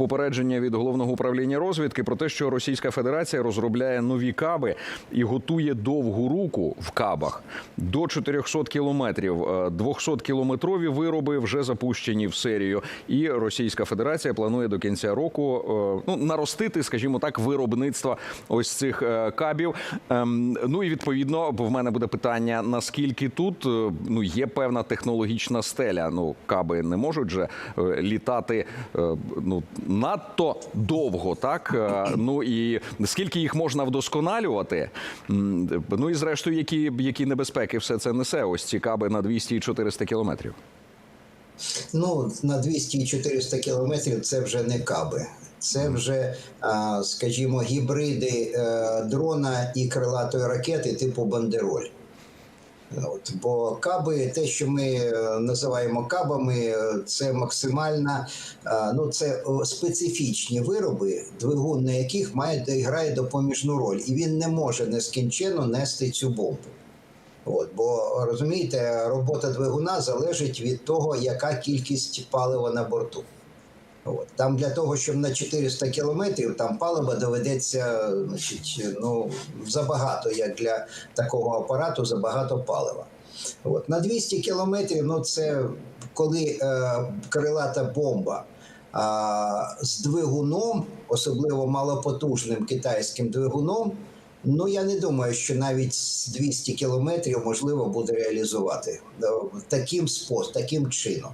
Попередження від головного управління розвідки про те, що Російська Федерація розробляє нові каби і готує довгу руку в кабах до 400 кілометрів. 200 кілометрові вироби вже запущені в серію. І Російська Федерація планує до кінця року е, ну наростити, скажімо так, виробництво ось цих е, кабів. Ем, Ну і відповідно, бо в мене буде питання: наскільки тут е, ну є певна технологічна стеля. Ну каби не можуть же е, літати е, ну надто довго, так Е, ну і скільки їх можна вдосконалювати? Ну і зрештою, які, які небезпеки все це несе? Ось ці каби на 200 і 400 кілометрів. Ну, на 200 і 400 кілометрів це вже не каби. Це вже, скажімо, гібриди е, дрона і крилатої ракети типу бандероль. От, бо каби, те, що ми е, називаємо кабами, е, це максимальна, е, ну це специфічні вироби, двигун на яких має грає допоміжну роль, і він не може нескінченно нести цю бомбу. От, бо розумієте, робота двигуна залежить від того, яка кількість палива на борту. От. Там для того, щоб на 400 кілометрів там палива доведеться значить, ну, забагато, як для такого апарату, забагато палива. От. На 200 кілометрів, ну це коли е, крилата бомба а, з двигуном, особливо малопотужним китайським двигуном, ну я не думаю, що навіть з 200 кілометрів можливо буде реалізувати е, таким способом, таким чином.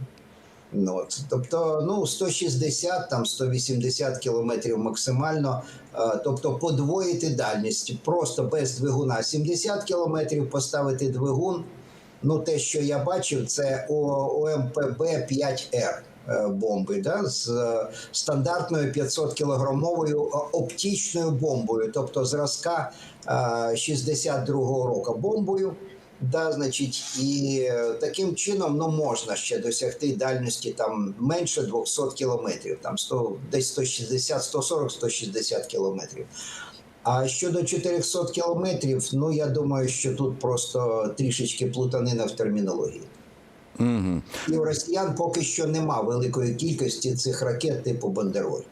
Ну, от. Тобто, ну, 160, там 180 кілометрів максимально, е, тобто подвоїти дальність просто без двигуна 70 кілометрів поставити двигун. Ну, те, що я бачив, це ОМПБ 5Р е, бомби, да, з е, стандартною 500 кілограмовою оптичною бомбою, тобто зразка е, 62-го року бомбою. Да, значить, і е, таким чином ну, можна ще досягти дальності там менше 200 кілометрів, там 100, десь 160, 140, 160 кілометрів. А щодо 400 кілометрів, ну я думаю, що тут просто трішечки плутанина в термінології. Угу. І у росіян поки що нема великої кількості цих ракет типу Бандероль.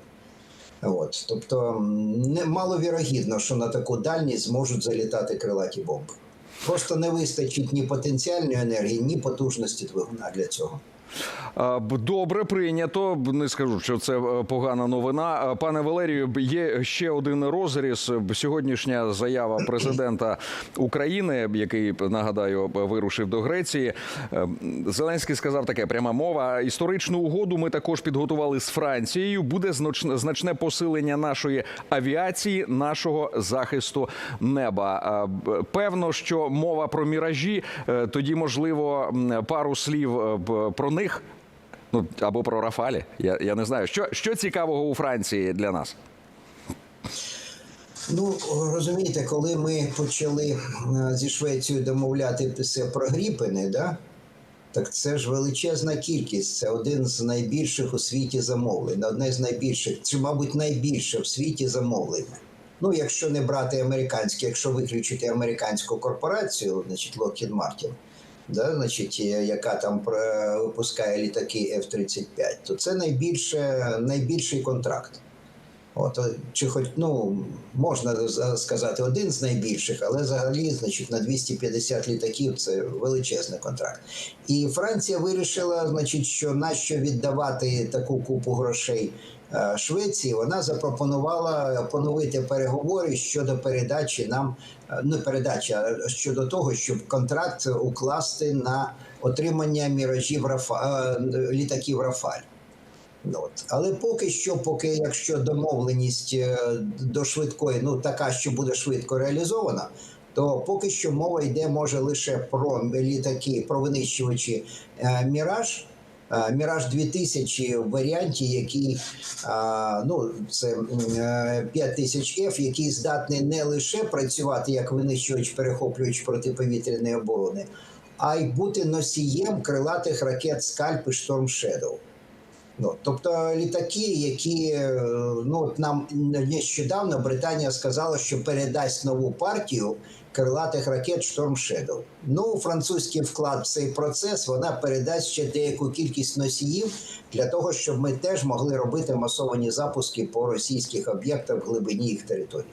От, тобто не маловірогідно, що на таку дальність зможуть залітати крилаті бомби. Просто не вистачить ні потенціальної енергії, ні потужності двигуна для цього. Добре, прийнято. Не скажу, що це е, погана новина. Пане Валерію, є ще один розріз. Сьогоднішня заява президента України, який нагадаю вирушив до Греції. Е, Зеленський сказав таке: пряма мова. Історичну угоду ми також підготували з Францією. Буде значне- посилення нашої авіації, нашого захисту неба. Певно, що мова про міражі. Е, Тоді можливо пару слів про них. Ну або про Рафалі. Я, я не знаю, що, що цікавого у Франції для нас. Ну розумієте, коли ми почали е, зі Швецією домовлятися про Гріпини, да, так це ж величезна кількість. Це один з найбільших у світі замовлень, одне з найбільших, чи, мабуть, найбільше в світі замовлень. Ну, якщо не брати американське, якщо виключити американську корпорацію, значить Lockheed Martin, да, значить, е, яка там випускає літаки F-35, то це найбільше, найбільший контракт. От, е, чи хоч ну можна сказати один з найбільших, але взагалі, значить, на 250 літаків це величезний контракт. І Франція вирішила, значить, що нащо віддавати таку купу грошей е, Швеції. Вона запропонувала поновити переговори щодо передачі нам е, не передачі, а щодо того, щоб контракт укласти на отримання міражів Рафа літаків Рафаль. От. Але поки що, поки якщо домовленість е, до швидкої, ну така, що буде швидко реалізована, то поки що мова йде може лише про літаки, про винищувачі е, Міраж. Е, Міраж 2000 в варіанті, який ну це 5000 F, який здатний не лише працювати як винищувач, перехоплювач протиповітряної оборони, а й бути носієм крилатих ракет Скальп і Шторм Shadow. Ну, тобто літаки, які е, ну от нам нещодавно Британія сказала, що передасть нову партію крилатих ракет Storm Shadow. Ну, французький вклад в цей процес вона передасть ще деяку кількість носіїв для того, щоб ми теж могли робити масовані запуски по російських об'єктах в глибині їх території.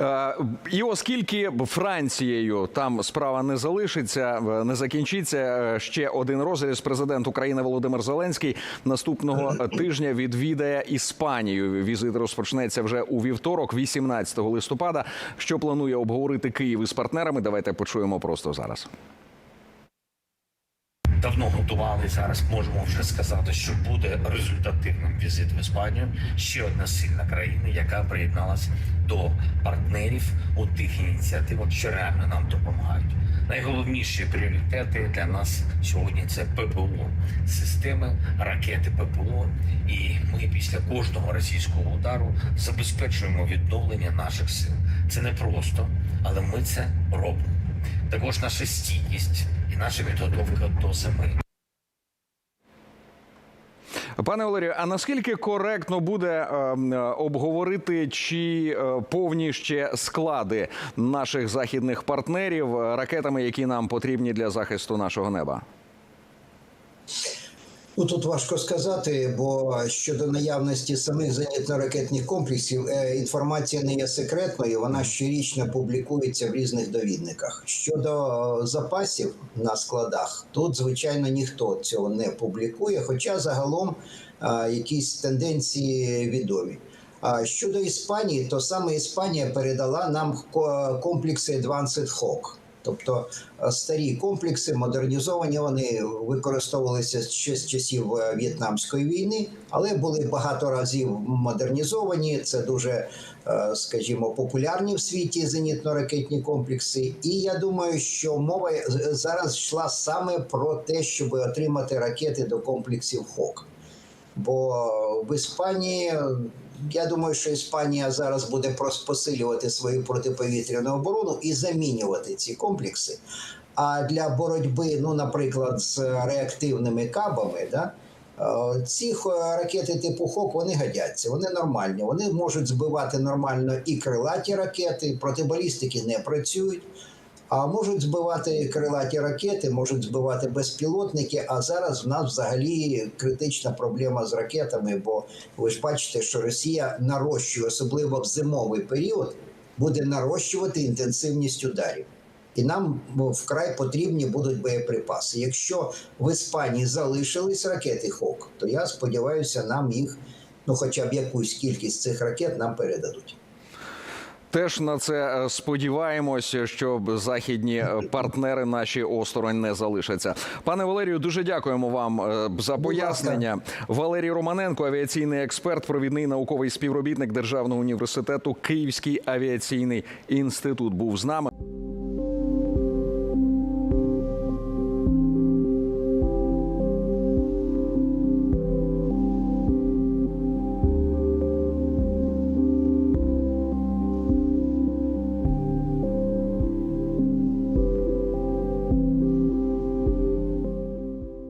Е, І оскільки Францією там справа не залишиться, е, не закінчиться е, ще один розріз. Президент України Володимир Зеленський наступного тижня відвідає Іспанію. Візит розпочнеться вже у вівторок, 18 листопада. Що планує обговорити Київ із партнерами? Давайте почуємо просто зараз. Давно готували. Зараз можемо вже сказати, що буде результативним візит в Іспанію. Ще одна сильна країна, яка приєдналась до партнерів у тих ініціативах, що реально нам допомагають. Найголовніші пріоритети для нас сьогодні це ППО, системи ракети ППО. І ми після кожного російського удару забезпечуємо відновлення наших сил. Це не просто, але ми це робимо. Також наша стійкість і наша підготовка до зими. Пане Валерію, а наскільки коректно буде е, е, обговорити чи е, повні ще склади наших західних партнерів ракетами, які нам потрібні для захисту нашого неба? Ну тут важко сказати, бо щодо наявності самих зенітно-ракетних комплексів е, інформація не є секретною. Вона щорічно публікується в різних довідниках. Щодо е, запасів на складах, тут звичайно ніхто цього не публікує, хоча загалом е, якісь тенденції відомі. А щодо Іспанії, то саме Іспанія передала нам ко- комплекси Advanced Hawk. Тобто е, старі комплекси модернізовані, вони використовувалися ще з часів е, В'єтнамської війни, але були багато разів модернізовані. Це дуже, е, скажімо, популярні в світі зенітно-ракетні комплекси. І я думаю, що мова зараз йшла саме про те, щоб отримати ракети до комплексів ХОК. Бо в Іспанії я думаю, що Іспанія зараз буде посилювати свою протиповітряну оборону і замінювати ці комплекси. А для боротьби, ну, наприклад, з реактивними кабами, да, е, ці ракети типу ХОК вони годяться, вони нормальні. Вони можуть збивати нормально і крилаті ракети, протибалістики не працюють. А можуть збивати крилаті ракети, можуть збивати безпілотники. А зараз в нас взагалі критична проблема з ракетами, бо ви ж бачите, що Росія нарощує, особливо в зимовий період, буде нарощувати інтенсивність ударів. І нам ну, вкрай потрібні будуть боєприпаси. Якщо в Іспанії залишились ракети ХОК, то я сподіваюся, нам їх, ну хоча б якусь кількість цих ракет нам передадуть. Теж на це е, сподіваємося, що західні е, партнери наші осторонь не залишаться. Пане Валерію, дуже дякуємо вам е, за пояснення. Валерій Романенко, авіаційний експерт, провідний науковий співробітник Державного університету Київський авіаційний інститут, був з нами.